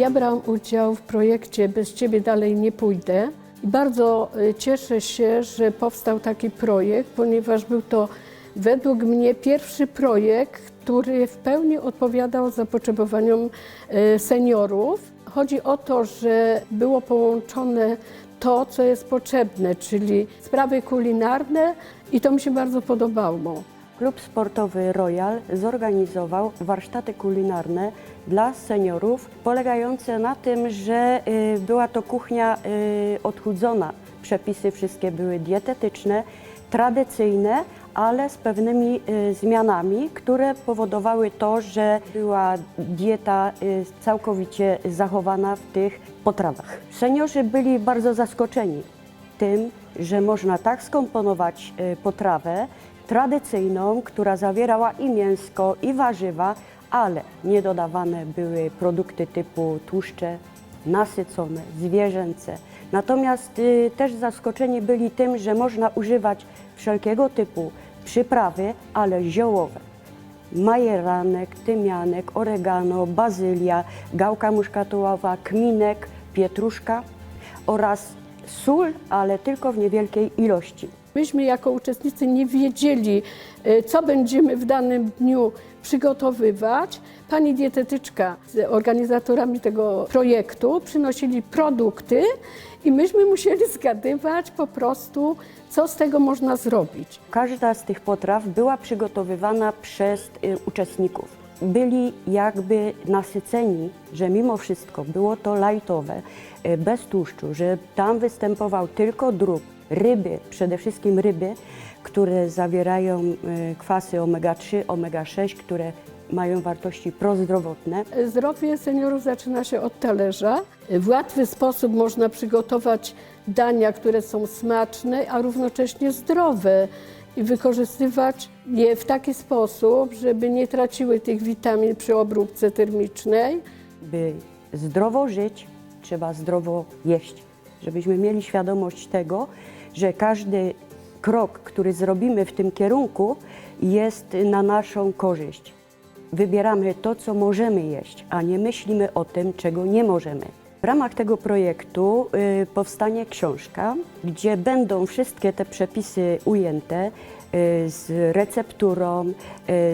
Ja brałam udział w projekcie Bez Ciebie dalej nie pójdę i bardzo y, cieszę się, że powstał taki projekt, ponieważ był to według mnie pierwszy projekt, który w pełni odpowiadał zapotrzebowaniom y, seniorów. Chodzi o to, że było połączone to, co jest potrzebne, czyli sprawy kulinarne i to mi się bardzo podobało. Klub sportowy Royal zorganizował warsztaty kulinarne dla seniorów, polegające na tym, że y, była to kuchnia y, odchudzona. Przepisy wszystkie były dietetyczne, tradycyjne, ale z pewnymi y, zmianami, które powodowały to, że była dieta całkowicie zachowana w tych potrawach. Seniorzy byli bardzo zaskoczeni tym, że można tak skomponować potrawę tradycyjną, która zawierała i mięsko, i warzywa, ale nie dodawane były produkty typu tłuszcze, nasycone, zwierzęce. Natomiast y, też zaskoczeni byli tym, że można używać wszelkiego typu przyprawy, ale ziołowe. Majeranek, tymianek, oregano, bazylia, gałka muszkatołowa, kminek, pietruszka oraz sól, ale tylko w niewielkiej ilości. Myśmy jako uczestnicy nie wiedzieli, e, co będziemy w danym dniu przygotowywać. Pani dietetyczka z organizatorami tego projektu przynosili produkty i myśmy musieli zgadywać po prostu, co z tego można zrobić. Każda z tych potraw była przygotowywana przez y, uczestników. Byli jakby nasyceni, że mimo wszystko było to lajtowe, y, bez tłuszczu, że tam występował tylko drób, ryby, przede wszystkim ryby, które zawierają y, kwasy omega-3, omega-6, które mają wartości prozdrowotne. Zdrowie seniorów zaczyna się od talerza. W łatwy sposób można przygotować dania, które są smaczne, a równocześnie zdrowe i wykorzystywać je w taki sposób, żeby nie traciły tych witamin przy obróbce termicznej. by zdrowo żyć, trzeba zdrowo jeść. Żebyśmy mieli świadomość tego, że każdy krok, który zrobimy w tym kierunku, jest na naszą korzyść. Wybieramy to, co możemy jeść, a nie myślimy o tym, czego nie możemy. W ramach tego projektu y, powstanie książka, gdzie będą wszystkie te przepisy ujęte z recepturą,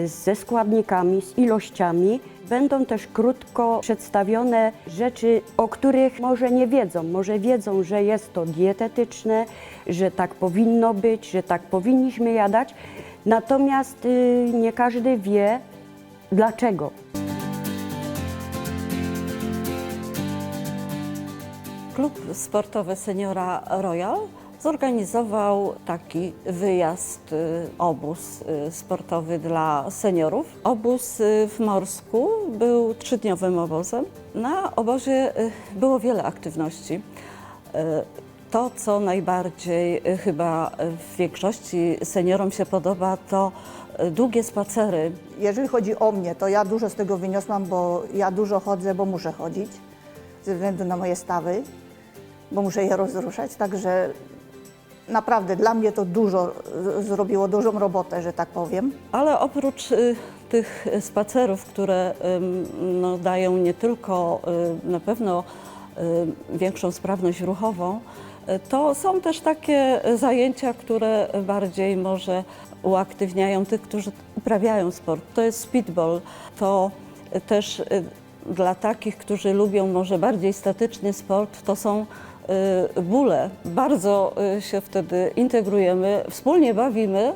y, ze składnikami, z ilościami. Będą też krótko przedstawione rzeczy, o których może nie wiedzą. Może wiedzą, że jest to dietetyczne, że tak powinno być, że tak powinniśmy jadać. Natomiast y, nie każdy wie, dlaczego. Klub sportowy Seniora Royal zorganizował taki wyjazd, y, obóz y, sportowy dla seniorów. Obóz y, w Morsku był trzydniowym obozem. Na obozie było wiele aktywności. To, co najbardziej chyba w większości seniorom się podoba, to długie spacery Jeżeli chodzi o mnie, to ja dużo z tego wyniosłam, bo ja dużo chodzę, bo muszę chodzić ze względu na moje stawy, bo muszę je rozruszać. Także naprawdę dla mnie to dużo zrobiło, dużą robotę, że tak powiem. Ale oprócz y, tych spacerów, które ym, no, dają nie tylko y, na pewno y, większą sprawność ruchową, y, to są też takie zajęcia, które bardziej może uaktywniają tych, którzy uprawiają sport. To jest speedball, to też y, dla takich, którzy lubią może bardziej statyczny sport, to są y, bóle. Bardzo y, się wtedy integrujemy, wspólnie bawimy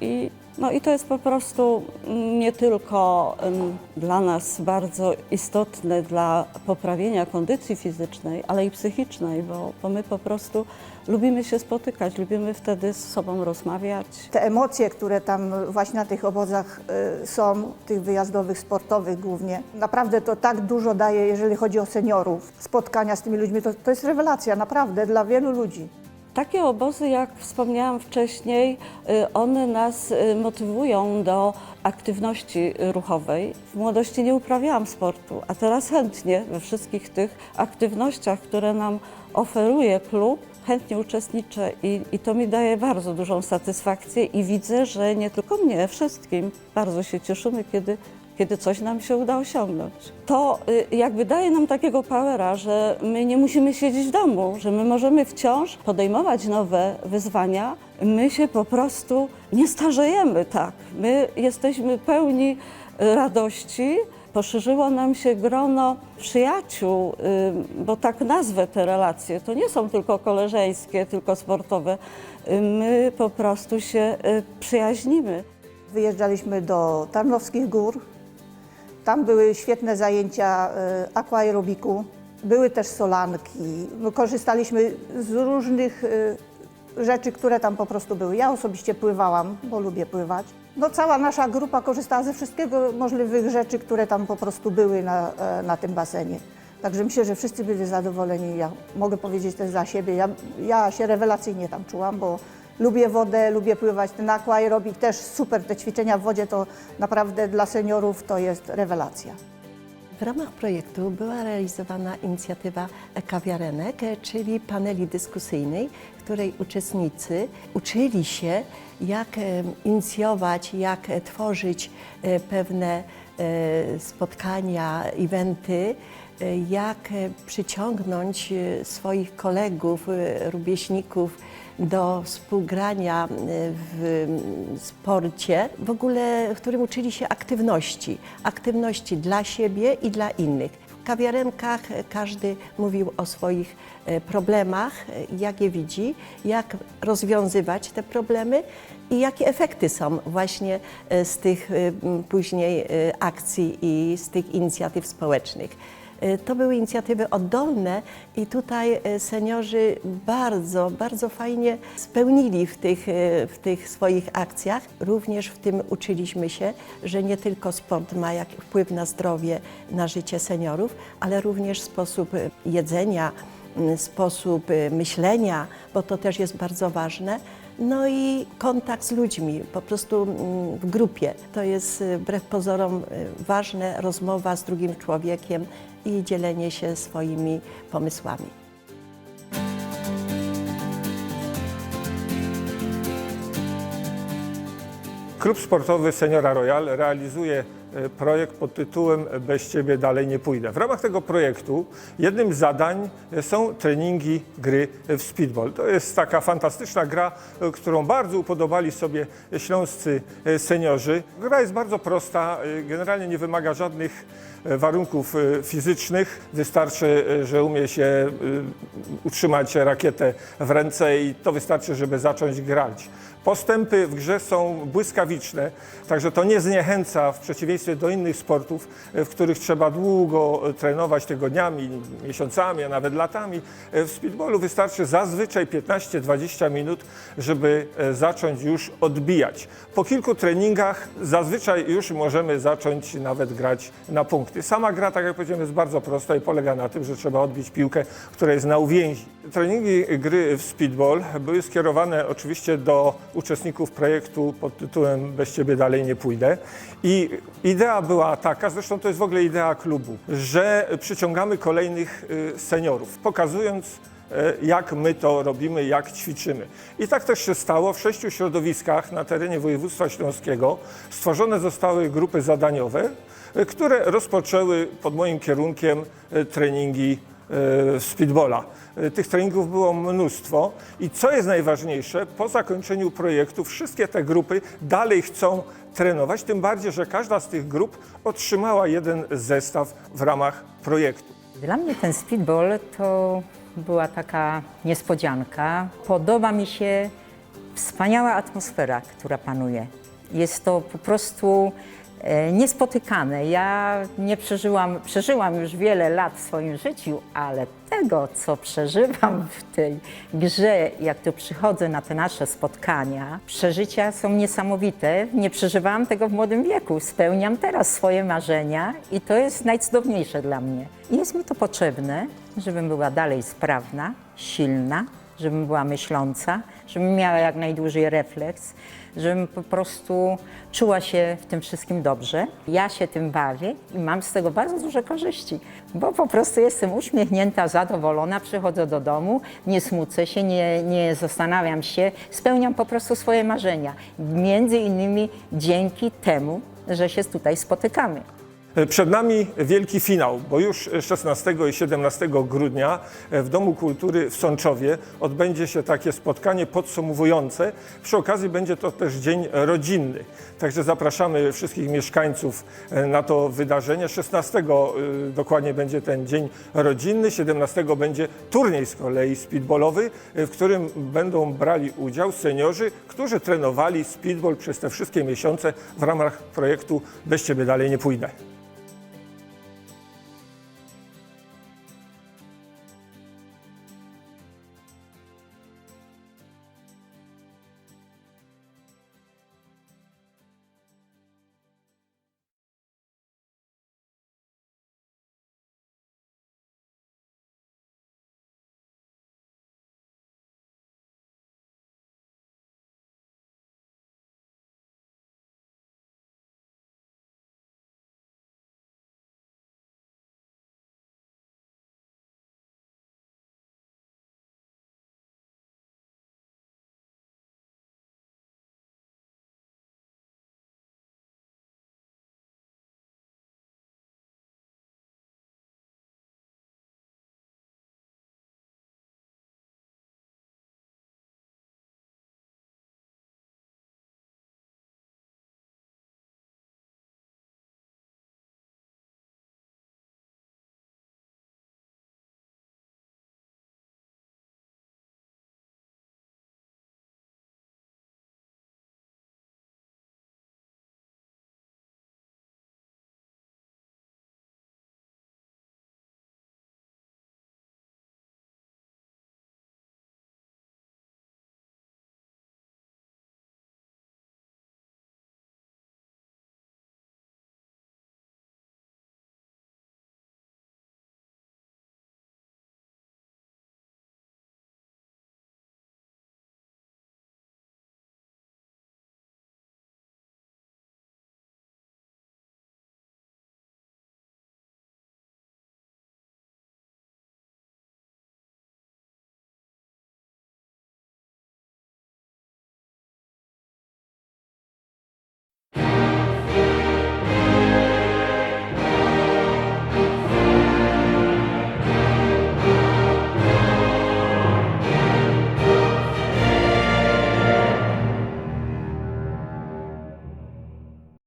i, no i to jest po prostu mm, nie tylko em, dla nas bardzo istotne dla poprawienia kondycji fizycznej, ale i psychicznej, bo, bo my po prostu lubimy się spotykać, lubimy wtedy z sobą rozmawiać. Te emocje, które tam właśnie na tych obozach y, są, tych wyjazdowych, sportowych głównie, naprawdę to tak dużo daje, jeżeli chodzi o seniorów. Spotkania z tymi ludźmi, to, to jest rewelacja, naprawdę, dla wielu ludzi. Takie obozy, jak wspomniałam wcześniej, y, one nas y, motywują do aktywności ruchowej. W młodości nie uprawiałam sportu, a teraz chętnie we wszystkich tych aktywnościach, które nam oferuje klub, chętnie uczestniczę i, i to mi daje bardzo dużą satysfakcję i widzę, że nie tylko mnie, wszystkim bardzo się cieszymy, kiedy kiedy coś nam się uda osiągnąć. To y, jakby daje nam takiego powera, że my nie musimy siedzieć w domu, że my możemy wciąż podejmować nowe wyzwania. My się po prostu nie starzejemy, tak. My jesteśmy pełni radości. Poszerzyło nam się grono przyjaciół, y, bo tak nazwę te relacje. To nie są tylko koleżeńskie, tylko sportowe. Y, My po prostu się przyjaźnimy. Wyjeżdżaliśmy do Tarnowskich Gór. Tam były świetne zajęcia e, aquaerobiku. Były też solanki. My Korzystaliśmy z różnych e, rzeczy, które tam po prostu były. Ja osobiście pływałam, bo lubię pływać. No, cała nasza grupa korzystała ze wszystkiego możliwych rzeczy, które tam po prostu były na, e, na tym basenie. Także myślę, że wszyscy byli zadowoleni. Ja mogę powiedzieć też za siebie. Ja, ja się rewelacyjnie tam czułam, bo lubię wodę, lubię pływać. Ten aquaerobik też super. Te ćwiczenia w wodzie to naprawdę dla seniorów to jest rewelacja. W ramach projektu była realizowana inicjatywa kawiarenek, czyli paneli dyskusyjnej, której uczestnicy uczyli się, jak e, inicjować, jak e, tworzyć e, pewne spotkania, eventy, jak przyciągnąć swoich kolegów, rówieśników do współgrania e, w mm, sporcie, w ogóle, w którym uczyli się aktywności. Aktywności dla siebie i dla innych. W kawiarenkach każdy mówił o swoich e, problemach, e, jak je widzi, jak rozwiązywać te problemy i jakie efekty są właśnie e, z tych później akcji i z tych inicjatyw społecznych. E, To były inicjatywy oddolne i tutaj e, seniorzy bardzo, bardzo fajnie spełnili w tych, e, w tych swoich akcjach. Również w tym uczyliśmy się, że nie tylko sport ma jak wpływ na zdrowie, na życie seniorów, ale również sposób jedzenia, m, sposób myślenia, bo to też jest bardzo ważne. No i kontakt z ludźmi, po prostu mm, w grupie. To jest wbrew pozorom ważne, rozmowa z drugim człowiekiem i dzielenie się swoimi pomysłami. Klub Sportowy Seniora Royal realizuje projekt pod tytułem Bez Ciebie dalej nie pójdę. W ramach tego projektu jednym z zadań są treningi gry w speedball. To jest taka fantastyczna gra, którą bardzo upodobali sobie śląscy seniorzy. Gra jest bardzo prosta, generalnie nie wymaga żadnych warunków fizycznych. Wystarczy, że umie się e, utrzymać rakietę w ręce i to wystarczy, żeby zacząć grać. Postępy w grze są błyskawiczne, także to nie zniechęca w przeciwieństwie do innych sportów, e, w których trzeba długo e, trenować tygodniami, miesiącami, a nawet latami. E, W speedballu wystarczy zazwyczaj 15-20 minut, żeby zacząć już odbijać. Po kilku treningach zazwyczaj już możemy zacząć nawet grać na punkty. Sama gra, tak jak powiedziałem, jest bardzo prosta i polega na tym, że trzeba odbić piłkę, która jest na uwięzi. Treningi gry w speedball były skierowane oczywiście do uczestników projektu pod tytułem Bez Ciebie dalej nie pójdę. I idea była taka, zresztą to jest w ogóle idea klubu, że przyciągamy kolejnych y, seniorów, pokazując e, jak my to robimy, jak ćwiczymy. I tak też się stało. W sześciu środowiskach na terenie województwa śląskiego stworzone zostały grupy zadaniowe, e, które rozpoczęły pod moim kierunkiem treningi speedbola. E, Tych treningów było mnóstwo i co jest najważniejsze, po zakończeniu projektu wszystkie te grupy dalej chcą trenować, tym bardziej, że każda z tych grup otrzymała jeden zestaw w ramach projektu. Dla mnie ten speedball to była taka niespodzianka. Podoba mi się wspaniała atmosfera, która panuje. Jest to po prostu e, niespotykane. Ja nie przeżyłam, przeżyłam już wiele lat w swoim życiu, ale tego, co przeżywam w tej grze, jak tu przychodzę na te nasze spotkania, przeżycia są niesamowite. Nie przeżywałam tego w młodym wieku. Spełniam teraz swoje marzenia i to jest najcudowniejsze dla mnie. Jest mi to potrzebne, żebym była dalej sprawna, silna, żebym była myśląca, żebym miała jak najdłużej refleks, żebym po prostu czuła się w tym wszystkim dobrze. Ja się tym bawię i mam z tego bardzo duże korzyści, bo po prostu jestem uśmiechnięta, zadowolona, przychodzę do domu, nie smucę się, nie, nie zastanawiam się, spełniam po prostu swoje marzenia. Między innymi dzięki temu że się tutaj spotykamy. Przed nami wielki finał, bo już 16 i 17 grudnia w Domu Kultury w Sączowie odbędzie się takie spotkanie podsumowujące. Przy okazji będzie to też dzień rodzinny. Także zapraszamy wszystkich mieszkańców na to wydarzenie. 16 y, dokładnie będzie ten dzień rodzinny, 17 będzie turniej z kolei speedballowy, y, w którym będą brali udział seniorzy, którzy trenowali speedball przez te wszystkie miesiące w ramach projektu Bez Ciebie dalej nie pójdę.